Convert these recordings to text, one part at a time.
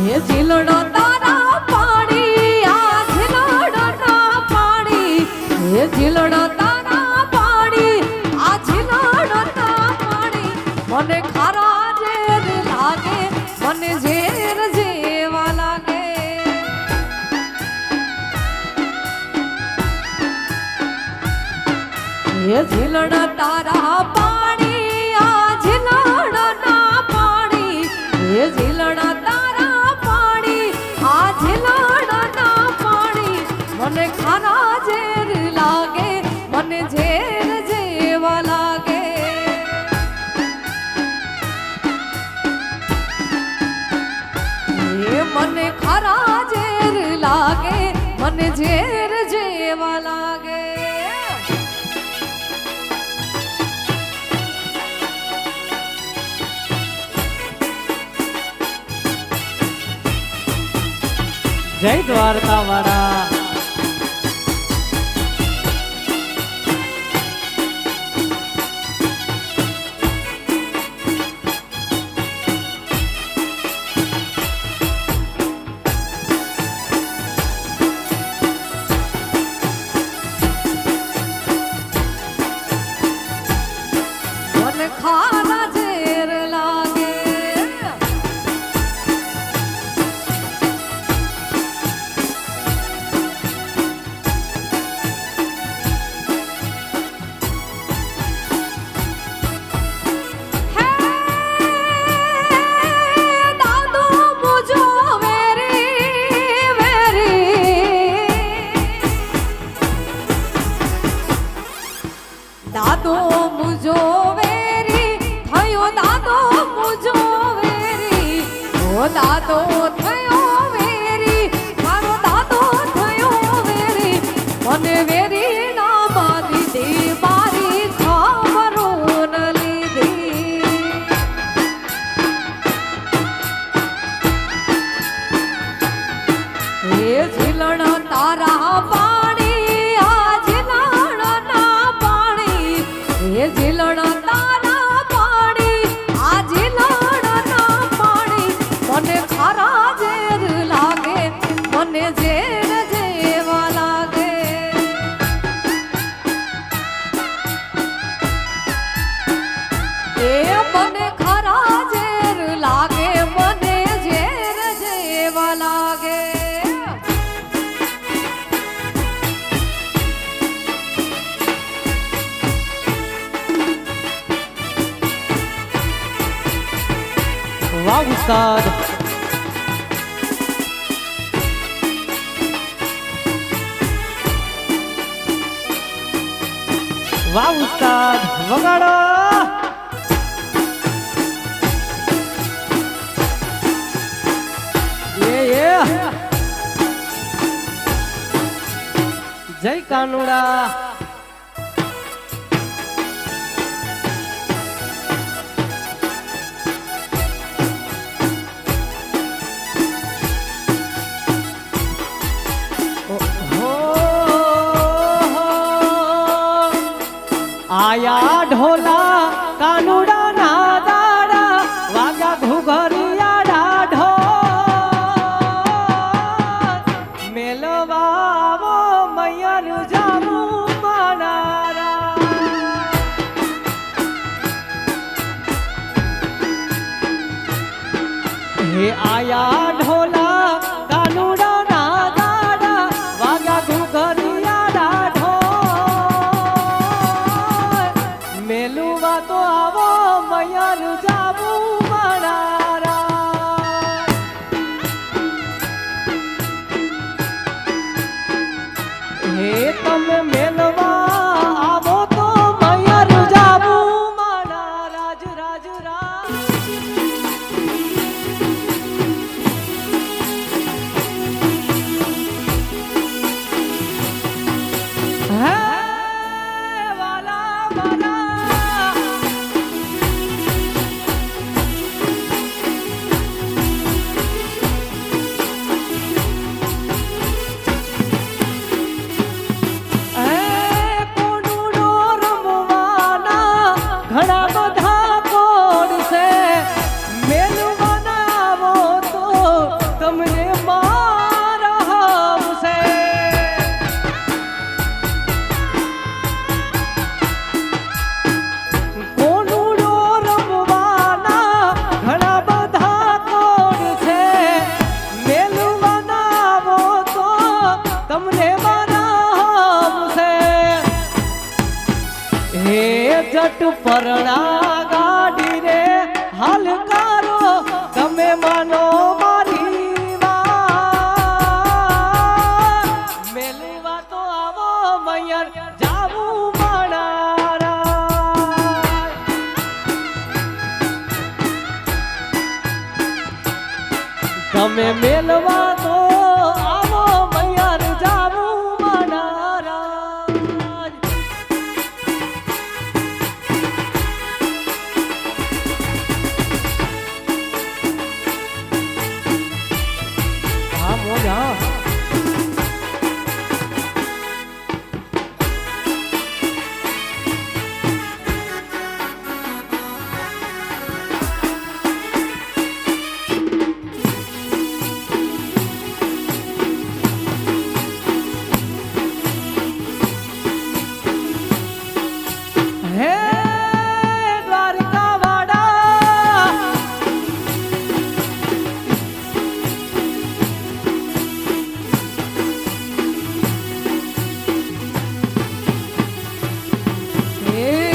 હે ઝીલડો તારા પાણી આ ઝીલડો ના પાણી. હે ઝીલડો તારા પાણી આ ઝીલડો ના પાણી. મને ખારા ઝેર લાગે, મને ઝેર જેવા લાગે. તારા મને ઝેર જેવા લાગે. જય દ્વારકા વાળા જય કાનુડા. આયા ઢોલા Yeah.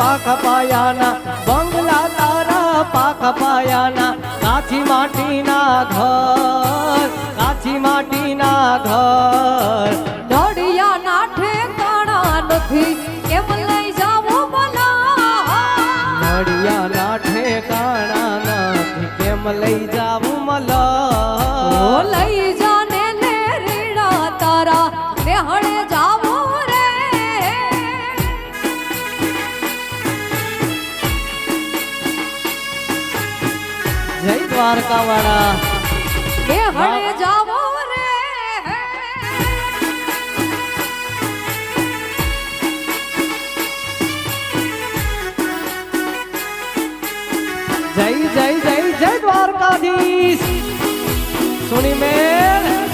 પાખ પાયાના બંગલા તારા પાખ પાયાના કાચી માટીના ઘર કાચી માટીના ઘર. ઢોડિયા ના ઠેકાણા નથી કેમ લઈ જાવું ભલા? ઢોડિયા ના ઠેકાણા નથી કેમ લઈ જાવ દ્વારકા વાળા જય જય જય જય દ્વારકાધીશ. સુની મેં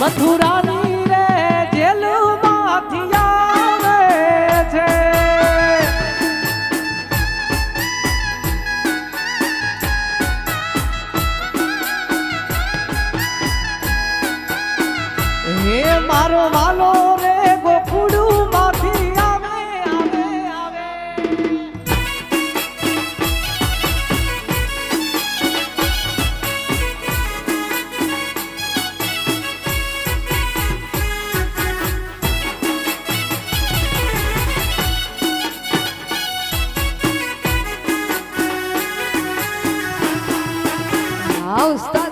મથુરા আউস্তা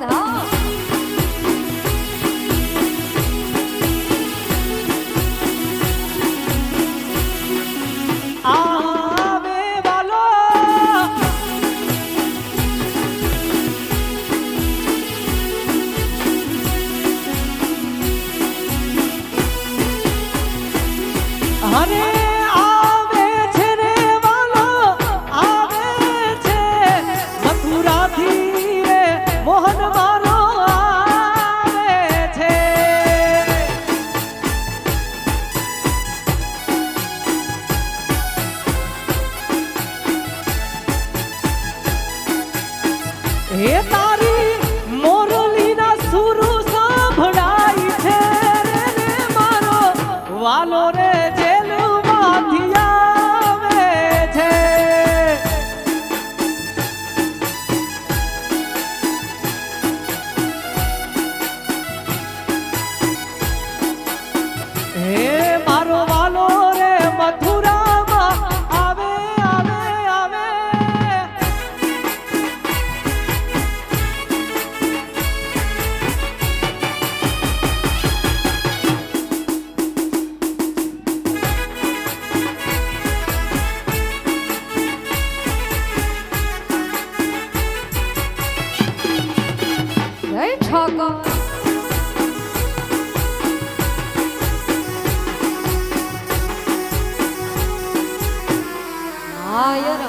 હા યાર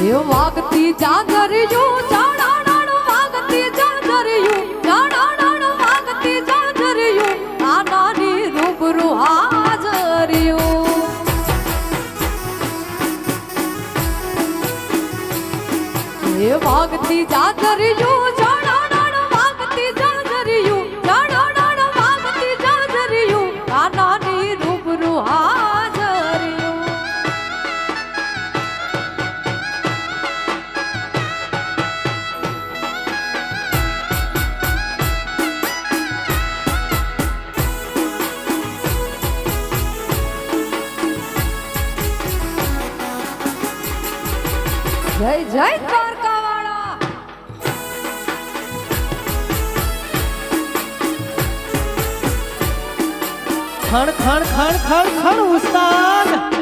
હા વાગતી ચાંદરિયો જય જય ખણ ખણ ખણ ખણ ખણ ઉસ્તાદ.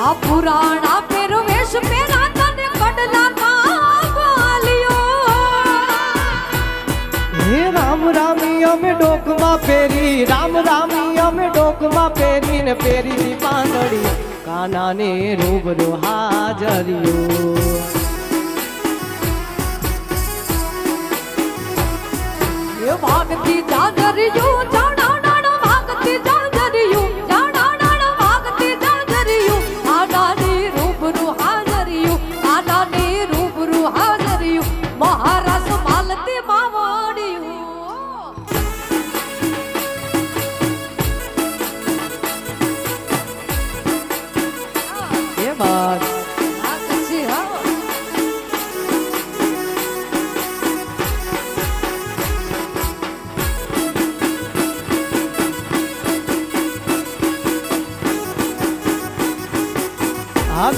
આ પુરાણ આ પેરવેશ હે રામ રામી અમે ડોકમાં પહેરી રામ રામી અમે ડોકમાં પહેરીને પહેરી પાંદડી કાનાને રૂબરૂ હાજર્યું ભાગતી ચાદરિયું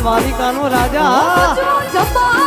વાલિકાનો રાજા.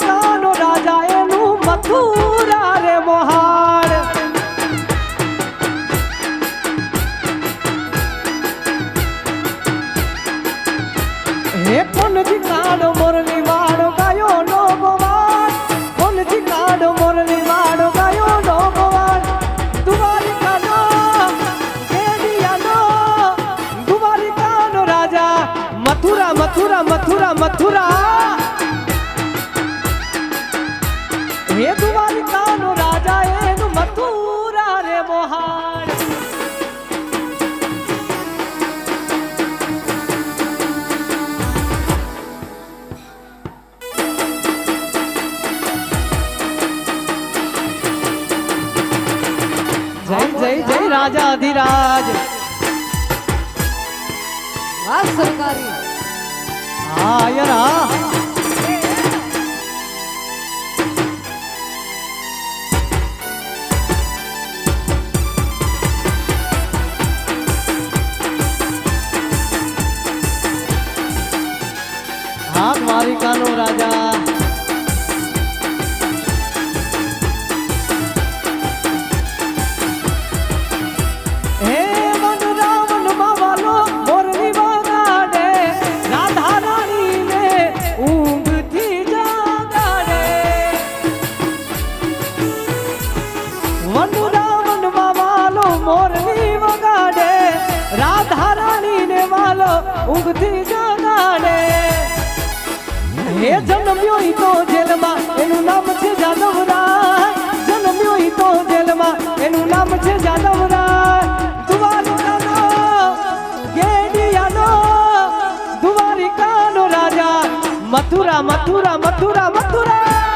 ਕਾਨੋ ਰਾਜਾ ਇਹਨੂੰ ਮੱਥੂ जय जय राजा अधिराज। सरकारी। हाँ यार हाँ राजा। ઊંઘથી જાગાડે. હે જન્મ્યો ઈ તો જેલમાં, એનું નામ છે જાદવરાય. જન્મ્યો ઈ તો જેલમાં, એનું નામ છે જાદવરાય. દ્વારિકાનો ગેડિયાનો, દ્વારિકાનો રાજા. મથુરા મથુરા મથુરા મથુરા.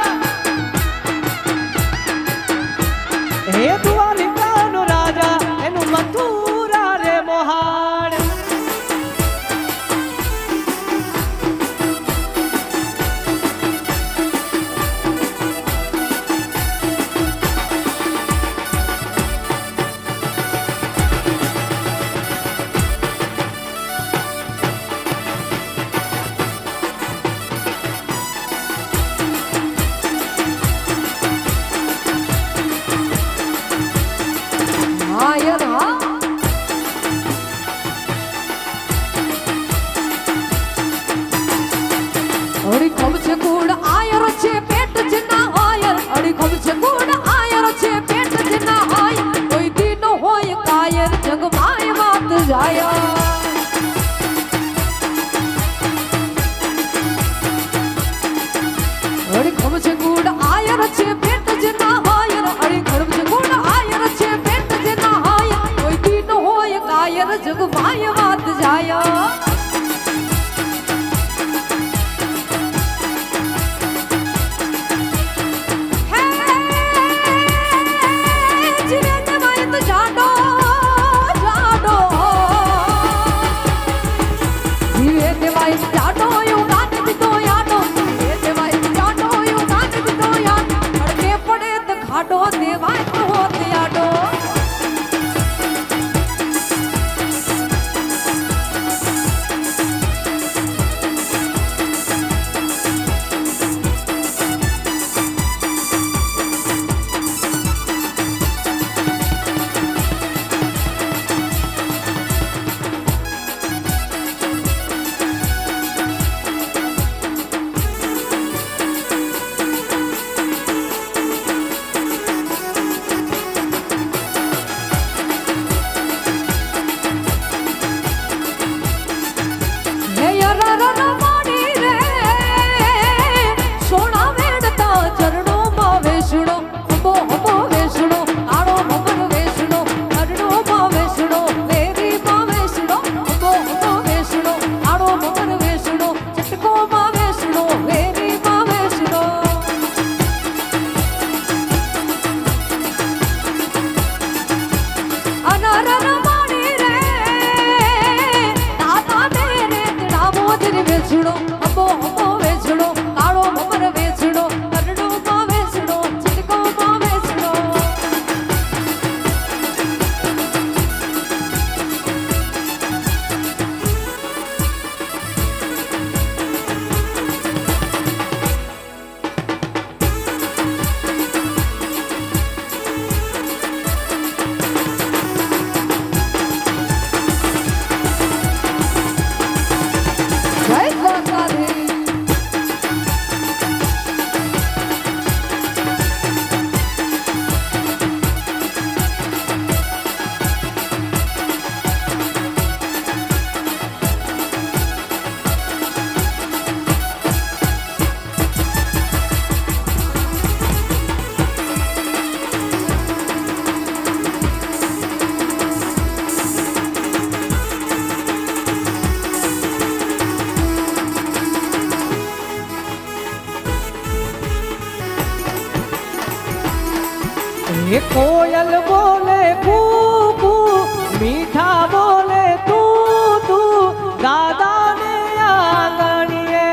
કોયલ બોલે કૂ કૂ મીઠા બોલે તું તું દાદાને આંગણીએ.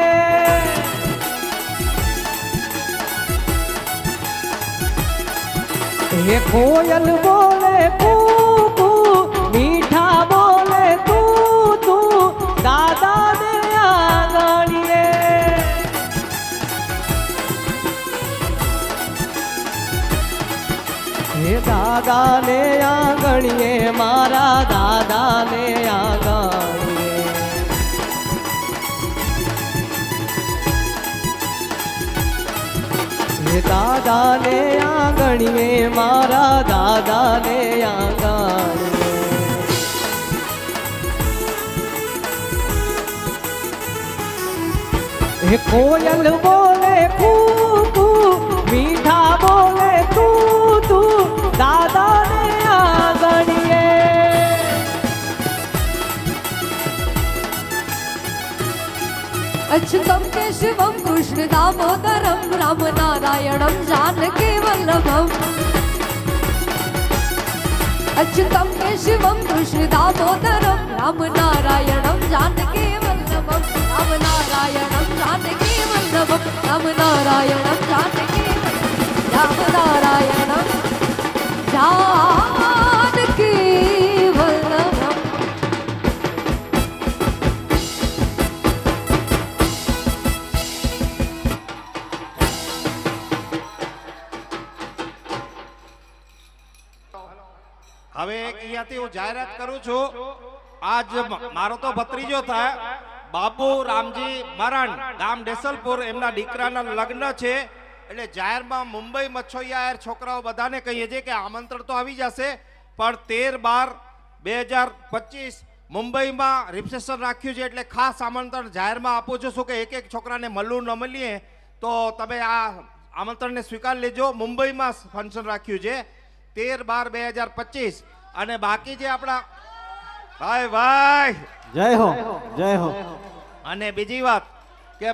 હે કોયલ બોલે કૂ દાદાને આંગણીએ મારા દાદાને આંગણીએ હે દાદાને આંગણીએ મારા દાદાને આંગણીએ હે કોયલ બોલે કૂ કૂ મીઠા બોલે તું તું દાદાને આંગણીએ. અચ્યુતમ કેશવમ કૃષ્ણ દામોદરમ, રામ નારાયણમ, જાનકી વલ્લભમ. અચ્યુતમ કેશવમ કૃષ્ણ દામોદરમ, રામ નારાયણમ, જાનકી વલ્લભમ. રામ નારાયણમ, જાનકી વલ્લભમ. રામ નારાયણમ, જાનકી રામ નારાયણમ હવે અહીંયાથી હું જાહેરાત કરું છું. આજ મારો તો ભત્રીજો થાય. બાબુ રામજી મરણ, ગામ ડેસલપુર, એમના દીકરાના લગ્ન છે. એટલે જાહેરમાં મુંબઈ મચ્છોયાર છોકરાઓ બધાને કહીએ છીએ કે આમંત્રણ તો આવી જશે પણ તેર બાર બે હજાર પચીસ મુંબઈમાં રિસેપ્શન રાખ્યું છે એટલે ખાસ આમંત્રણ જાહેરમાં આપું છું. શું કે એક એક છોકરાને મળવું ન મળીએ તો તમે આ આમંત્રણને સ્વીકાર લેજો. મુંબઈમાં ફંક્શન રાખ્યું છે તેર બાર બે હજાર પચીસ. અને બાકી જે આપણા ભાઈ ભાઈ. જય હો જય હો. અને બીજી વાત કે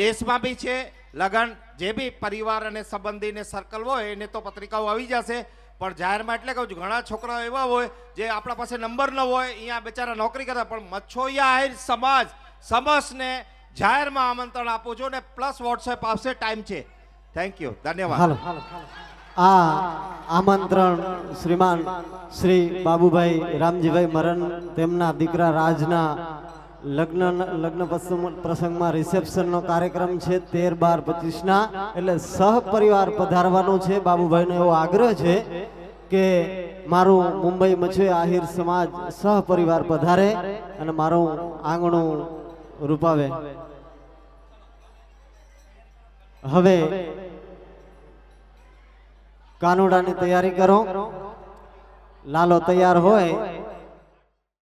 દેશમાં બી છે લગન જે બી પરિવાર અને સંબંધીને સર્કલ હોય, એને તો પત્રિકાઓ આવી જશે. પણ જાહેરમાં એટલે કહું છું, ઘણા છોકરાઓ એવા હોય, જે આપણા પાસે નંબર ન હોય, અહીંયા બેચારા નોકરી કરતા પણ મચ્છોયા આહિર સમાજ, સમસને જાહેરમાં આમંત્રણ આપું છું ને પ્લસ વોટ્સએપ આવશે ટાઈમ છે. થેન્ક યુ ધન્યવાદ. આ આમંત્રણ શ્રીમાન શ્રી બાબુભાઈ રામજીભાઈ મરણ, તેમના દીકરા રાજના લગ્ન લગ્ન પ્રસંગ- પ્રસંગમાં રિસેપ્શનનો કાર્યક્રમ છે તેર બાર પચીસના. એટલે સહપરિવાર પધારવાનું છે. બાબુભાઈનો એવો આગ્રહ છે કે મારું મુંબઈ મચે આહિર સમાજ સહપરિવાર પધારે અને મારું આંગણું રૂપાવે. હવે કાનુડાની તૈયારી કરો. લાલો તૈયાર હોય.